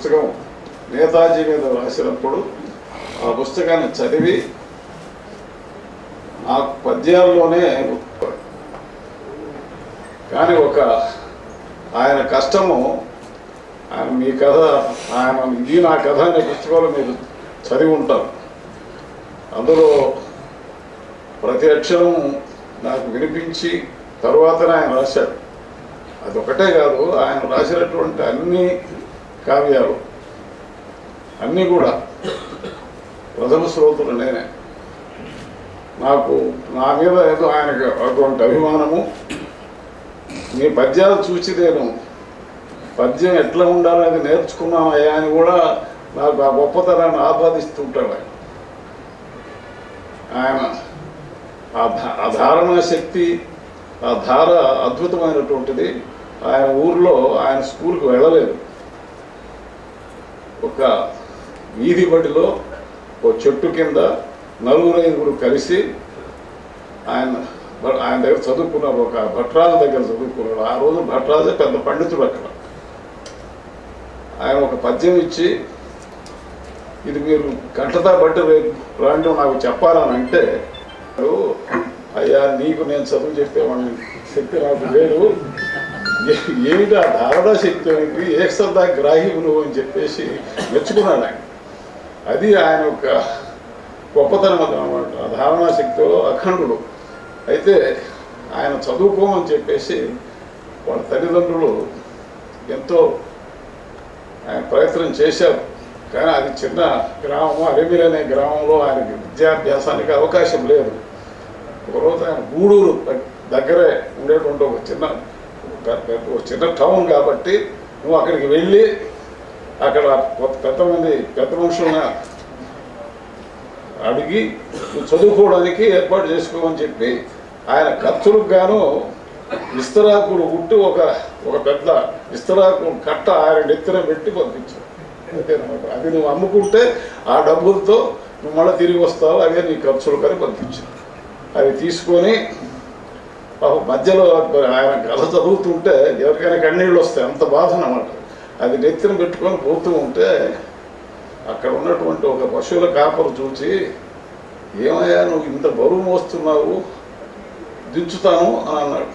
పుస్తకం నేతాజీ మీద రాసినప్పుడు ఆ పుస్తకాన్ని చదివి ఆ పద్యాల్లోనే కానీ ఒక ఆయన కష్టము ఆయన మీ కథ ఆయన ఇది నా కథ అనే పుస్తకాలు మీరు చదివి ఉంటారు. అందులో ప్రతి అక్షరం నాకు వినిపించి తర్వాతనే ఆయన రాశాడు. అది ఒకటే కాదు ఆయన రాసినటువంటి అన్ని కావ్యాలు. అన్నీ కూడా ప్రథమ శ్రోతులు నేనే నాకు నా మీద ఏదో ఆయనకు అటువంటి అభిమానము. మీ పద్యాలు చూసి నేను పద్యం ఎట్లా ఉండాలనేది నేర్చుకున్నానయ్యా అని కూడా నాకు ఆ గొప్పతనాన్ని ఆపాదిస్తుంటాడు ఆయన. ఆయన ఆ ఆ ధారణ శక్తి ఆ ధార అద్భుతమైనటువంటిది. ఆయన ఊర్లో ఆయన స్కూల్కి వెళ్ళలేదు. ఒక వీధి బడిలో ఒక చెట్టు కింద నలుగురు ఐదుగురు కలిసి ఆయన ఆయన దగ్గర చదువుకున్నారు ఒక భట్రాజు దగ్గర చదువుకున్నాడు. ఆ రోజు భట్రాజే పెద్ద పండితుడు అక్కడ. ఆయన ఒక పద్యం ఇచ్చి ఇది మీరు గంటతో బట్టి రేపు రాండి నాకు చెప్పాలని అంటే అయ్యా నీకు నేను చదువు చెప్పేవాడిని శక్తి నాకు లేదు. ఏమిటి ఆ ధారణ శక్తి ఏ సరదా గ్రాహ్యం నువ్వు అని చెప్పేసి మెచ్చుకున్నాడు ఆయన. అది ఆయన యొక్క గొప్పతనం అనమాట ఆ ధారణా శక్తిలో అఖండుడు. అయితే ఆయన చదువుకోమని చెప్పేసి వాళ్ళ తల్లిదండ్రులు ఎంతో ఆయన ప్రయత్నం చేశారు. కానీ అది చిన్న గ్రామము. అరిమిల్ అనే గ్రామంలో ఆయనకి విద్యాభ్యాసానికి అవకాశం లేదు. ఒకరోజు ఆయన గూడూరు దగ్- దగ్గరే ఉండేటువంటి ఒక చిన్న చిన్న టౌన్ కాబట్టి నువ్వు అక్కడికి వెళ్ళి అక్కడ కొత్త పెద్ద మంది పెద్ద మనుషులను అడిగి నువ్వు చదువుకోవడానికి ఏర్పాటు చేసుకోమని చెప్పి ఆయన ఖర్చులకు గాను విస్తరాకులు ఉట్టి ఒక ఒక పెద్ద విస్తరాకులు కట్ట ఆయన నెత్తిన పెట్టి పంపించాడు. అంతేనమాట. అది నువ్వు అమ్ముకుంటే ఆ డబ్బులతో నువ్వు మళ్ళీ తిరిగి వస్తావు అవే నీ ఖర్చులు కానీ పంపించావు అవి తీసుకొని పాపం మధ్యలో ఆయన కథ చదువుతుంటే ఎవరికైనా కన్నీళ్ళు వస్తాయి అంత బాధ అనమాట అది నెత్తిన పెట్టుకొని పోతూ ఉంటే అక్కడ ఉన్నటువంటి ఒక పశువుల కాపరు చూసి ఏమయ్యా నువ్వు ఇంత బరువు మోస్తున్నావు? దించుతాను అని అన్నాడు.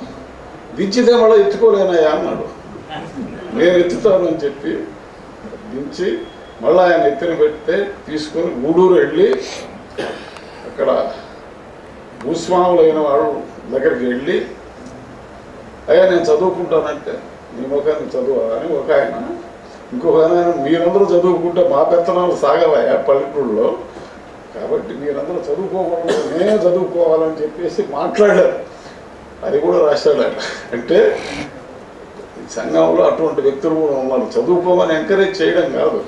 దించితే మళ్ళీ ఎత్తుకోలేనయ్యా అన్నాడు. నేను ఎత్తుతాను అని చెప్పి దించి మళ్ళీ ఆయన ఎత్తిన పెడితే తీసుకొని గూడూరు వెళ్ళి అక్కడ భూస్వాములైన వాళ్ళు దగ్గరికి వెళ్ళి అయ్యా నేను చదువుకుంటానంటే నీ ముఖాన్ని చదువు అని ఒక ఆయన ఇంకొక ఆయన మీరందరూ చదువుకుంటే మా పెత్తనాలు సాగవయ్యా పల్లెటూళ్ళలో. కాబట్టి మీరందరూ చదువుకోకూడదు నేనే చదువుకోవాలని చెప్పేసి మాట్లాడారు. అది కూడా రాశాడు ఆయన అంటే ఈ సంఘంలో అటువంటి వ్యక్తులు కూడా ఉన్నారు. చదువుకోమని ఎంకరేజ్ చేయడం కాదు.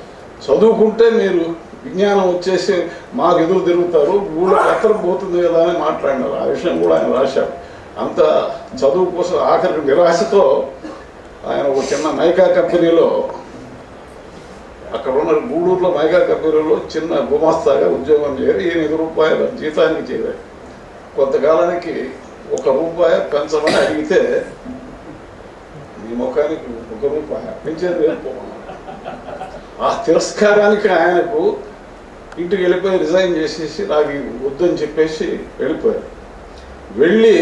చదువుకుంటే మీరు విజ్ఞానం వచ్చేసి మాకు ఎదురు తిరుగుతారు ఊళ్ళో ఎత్తరం పోతుంది కదా అని మాట్లాడినారు ఆ విషయం కూడా ఆయన రాశారు అంత చదువు కోసం ఆఖరికి నిరాశతో ఆయన ఒక చిన్న మైకా కంపెనీలో అక్కడ ఉన్న గూడూరులో మైకా కంపెనీలో చిన్న గుమాస్తాగా ఉద్యోగం చేరి ఎనిమిది రూపాయల జీతానికి చేరారు కొంతకాలానికి ఒక రూపాయి పెంచమని అడిగితే మీ ముఖానికి ఒక రూపాయ పెంచేది వెళ్ళిపోమన్నాడు ఆ తిరస్కారానికి ఆయనకు ఇంటికి వెళ్ళిపోయి రిజైన్ చేసేసి నాకు వద్దని చెప్పేసి వెళ్ళిపోయారు. వెళ్ళి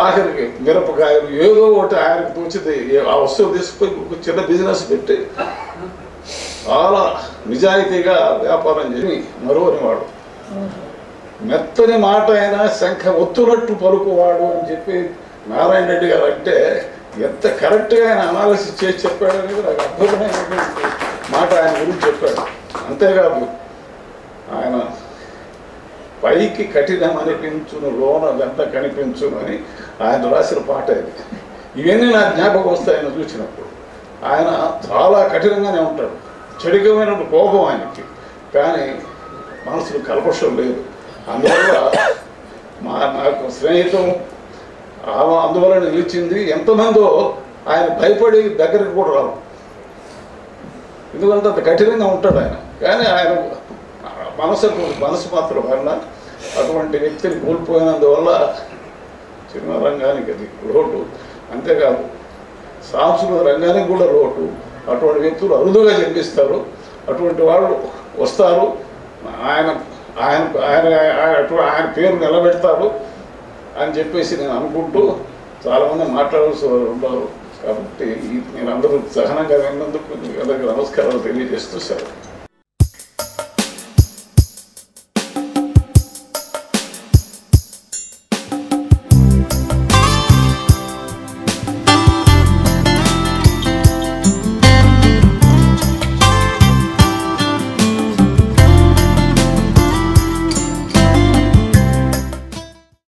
ఆఖరికి మిరపకాయలు ఏదో ఒకటి ఆయనకు తోచింది ఆ వస్తువు తీసుకుపోయి ఒక చిన్న బిజినెస్ పెట్టి చాలా నిజాయితీగా వ్యాపారం చేసి మరువని వాడు. మెత్తని మాట అయినా శంఖ ఒత్తునట్టు పలుకువాడు అని చెప్పి నారాయణ రెడ్డి గారు అంటే ఎంత కరెక్ట్గా ఆయన అనాలిసిస్ చేసి చెప్పాడనేది నాకు అద్భుతమైనటువంటి మాట ఆయన గురించి చెప్పాడు. అంతేకాదు ఆయన పైకి కఠినం అనిపించును లోన వెంట కనిపించును అని ఆయన రాసిన పాట ఇది. ఇవన్నీ నా జ్ఞాపకం వస్తాయని ఆయన చూసినప్పుడు. ఆయన చాలా కఠినంగానే ఉంటాడు. చెడుకమైన కోపం ఆయనకి. కానీ మనసులో కల్పషం లేదు. అందువల్ల మా నాకు స్నేహితం అందువల్ల నిలిచింది ఎంతమందో ఆయన భయపడి దగ్గరికి కూడా రావు. ఎందుకంటే అంత కఠినంగా ఉంటాడు ఆయన. కానీ ఆయన మనసు మనసు మాత్రం వల్ల అటువంటి వ్యక్తిని కోల్పోయినందువల్ల సినిమా రంగానికి అది లోటు. అంతేకాదు సాంస్కృతిక రంగానికి కూడా లోటు. అటువంటి వ్యక్తులు అరుదుగా జన్మిస్తారు. అటువంటి వాళ్ళు వస్తారు. ఆయన ఆయన ఆయన ఆయన ఆయన పేరు నిలబెడతారు అని చెప్పేసి నేను అనుకుంటూ చాలామంది మాట్లాడాల్సి ఉన్నారు. కాబట్టి ఈ- మీరందరూ సహనంగా విన్నందుకు మీ అందరికీ నమస్కారాలు తెలియజేస్తూ సార్